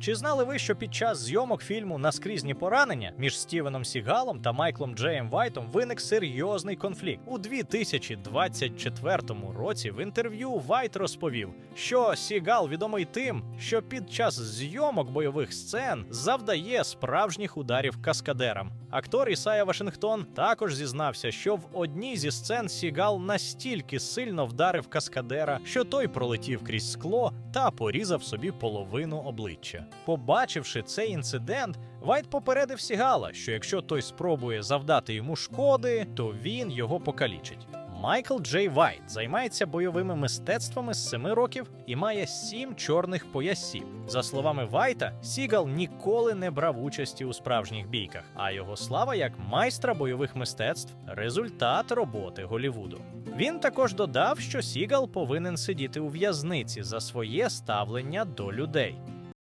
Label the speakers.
Speaker 1: Чи знали ви, що під час зйомок фільму Наскрізні поранення між Стівеном Сігалом та Майклом Джеєм Вайтом виник серйозний конфлікт? У 2024 році в інтерв'ю Вайт розповів, що Сігал відомий тим, що під час зйомок бойових сцен завдає справжніх ударів каскадерам. Актор Ісая Вашингтон також зізнався, що в одній зі сцен Сігал настільки сильно вдарив каскадера, що той пролетів крізь скло та порізав собі половину обличчя. Побачивши цей інцидент, Вайт попередив Сігала, що якщо той спробує завдати йому шкоди, то він його покалічить. Майкл Джей Вайт займається бойовими мистецтвами з 7 років і має 7 чорних поясів. За словами Вайта, Сігал ніколи не брав участі у справжніх бійках, а його слава як майстра бойових мистецтв результат роботи Голівуду. Він також додав, що Сігал повинен сидіти у в'язниці за своє ставлення до людей.